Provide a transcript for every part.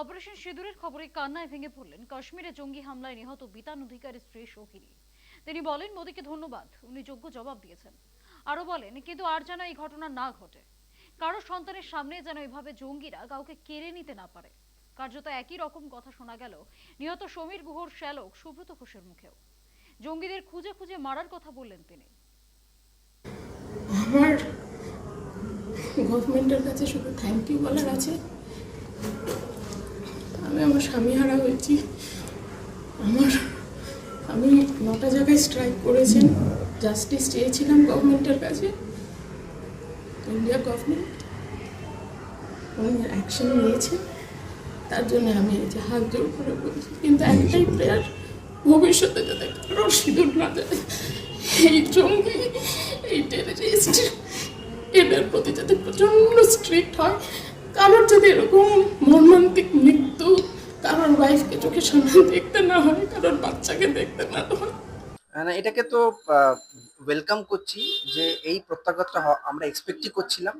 Operation সিঁদুরের খবরে কান্নায় ভেঙে পড়লেন কাশ্মীরে জঙ্গি হামলায় নিহত বিতান অধিকারী স্ত্রী সোহিনী। তিনি বলেন, মোদীকে ধন্যবাদ, উনি যোগ্য জবাব দিয়েছেন। আরও বলেন, কিন্তু আর যেন এই ঘটনা না ঘটে, কারও সন্তানের সামনে যেন এভাবে জঙ্গিরা কাউকে কেড়ে নিতে না পারে। কার্যত একই রকম কথা শোনা গেল নিহত সমীর গুহর শ্যালক সুব্রত ঘোষের মুখেও। জঙ্গিদের খুঁজে খুঁজে মারার কথা বললেন তিনি। আমার গভর্নমেন্টের কাছে শুধু থ্যাংক ইউ বলার আছে। স্বামী হারা হয়েছি। আমার আমি নটা জায়গায় স্ট্রাইক করেছেন। জাস্টিস চেয়েছিলাম গভর্নমেন্টের কাছে। ইন্ডিয়া গভর্নমেন্ট উনি অ্যাকশন নিয়েছে। তার জন্য আমি এই যে হাত জোর করে বলছি। কিন্তু একটাই প্রেয়ার ভবিষ্যতে যাতে কারও সিঁদুর না যায়, এই জঙ্গি, এই টেররিস্ট এদের প্রতি যাতে প্রচণ্ড স্ট্রিক্ট হয়। কারোর যদি এরকম মর্মান্তিক মৃত্যু কারোর ওয়াইফকে চোখের সামনে দেখতে না হয় কারোর বাচ্চাকে দেখতে না হয়। না, এটাকে তো ওয়েলকাম করছি যে এই প্রত্যাঘাতটা আমরা এক্সপেক্টই করছিলাম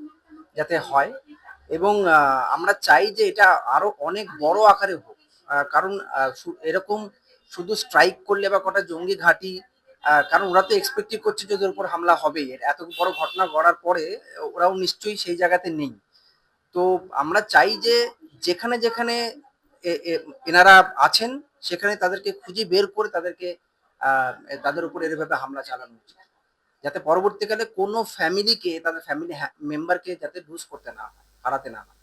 যাতে হয় এবং আমরা চাই যে এটা আরও অনেক বড় আকারে হোক। কারণ এরকম শুধু স্ট্রাইক করলে বা কটা জঙ্গি ঘাঁটি কারণ ওরা তো এক্সপেক্টই করছে যে ওদের উপর হামলা হবেই। এত বড় ঘটনা গড়ার পরে ওরাও নিশ্চয়ই সেই জায়গাতে নেই। তো আমরা চাই যে যেখানে যেখানে এনারা আছেন, সেখানে তাদেরকে খুঁজে বের করে তাদেরকে তাদের উপর এভাবে হামলা চালানো উচিত যাতে পরবর্তীকালে কোনো ফ্যামিলিকে তাদের ফ্যামিলি মেম্বারকে যাতে লুজ করতে না হয়, হারাতে না হয়।